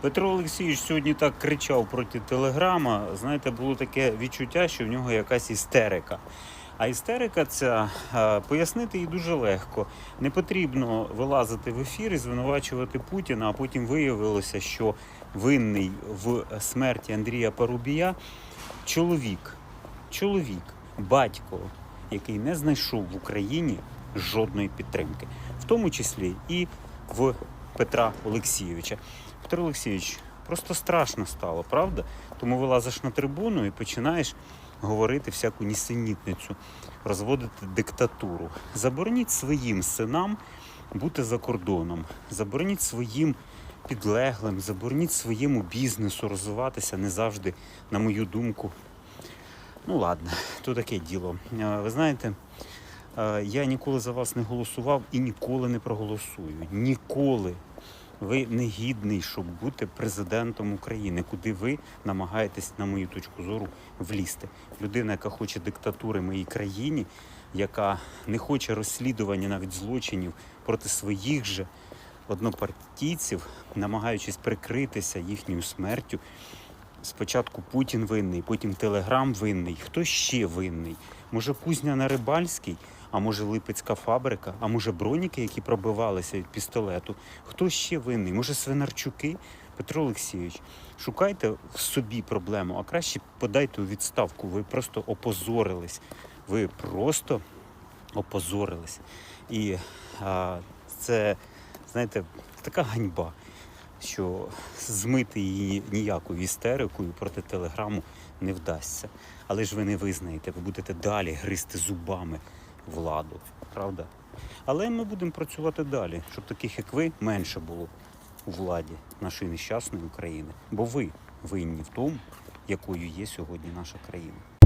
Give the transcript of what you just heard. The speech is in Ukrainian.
Петро Олексійович сьогодні так кричав проти телеграма. Знаєте, було таке відчуття, що в нього якась істерика. А істерика ця пояснити її дуже легко. Не потрібно вилазити в ефір і звинувачувати Путіна, а потім виявилося, що винний в смерті Андрія Парубія чоловік, чоловік, батько, який не знайшов в Україні жодної підтримки, в тому числі і в Петра Олексійовича. Петро Олексійович, просто страшно стало, правда? Тому вилазиш на трибуну і починаєш говорити всяку нісенітницю, розводити диктатуру. Забороніть своїм синам бути за кордоном, забороніть своїм підлеглим, забороніть своєму бізнесу розвиватися не завжди, на мою думку. Ну ладно, то таке діло. Е, Ви знаєте, е, я ніколи за вас не голосував і ніколи не проголосую. Ніколи. Ви не гідний, щоб бути президентом України, куди ви намагаєтесь, на мою точку зору, влізти. Людина, яка хоче диктатури моїй країні, яка не хоче розслідування навіть злочинів проти своїх же однопартійців, намагаючись прикритися їхньою смертю. Спочатку Путін винний, потім Телеграм винний. Хто ще винний? Може, кузня на Рибальський, а може Липецька фабрика, а може броніки, які пробивалися від пістолету. Хто ще винний? Може, Свинарчуки? Петро Олексійович, шукайте в собі проблему, а краще подайте у відставку. Ви просто опозорились. Ви просто опозорились. І а, це, знаєте, така ганьба що змити її ніякою істерикою проти телеграму не вдасться. Але ж ви не визнаєте, ви будете далі гризти зубами владу, правда? Але ми будемо працювати далі, щоб таких, як ви, менше було у владі нашої нещасної України. Бо ви винні в тому, якою є сьогодні наша країна.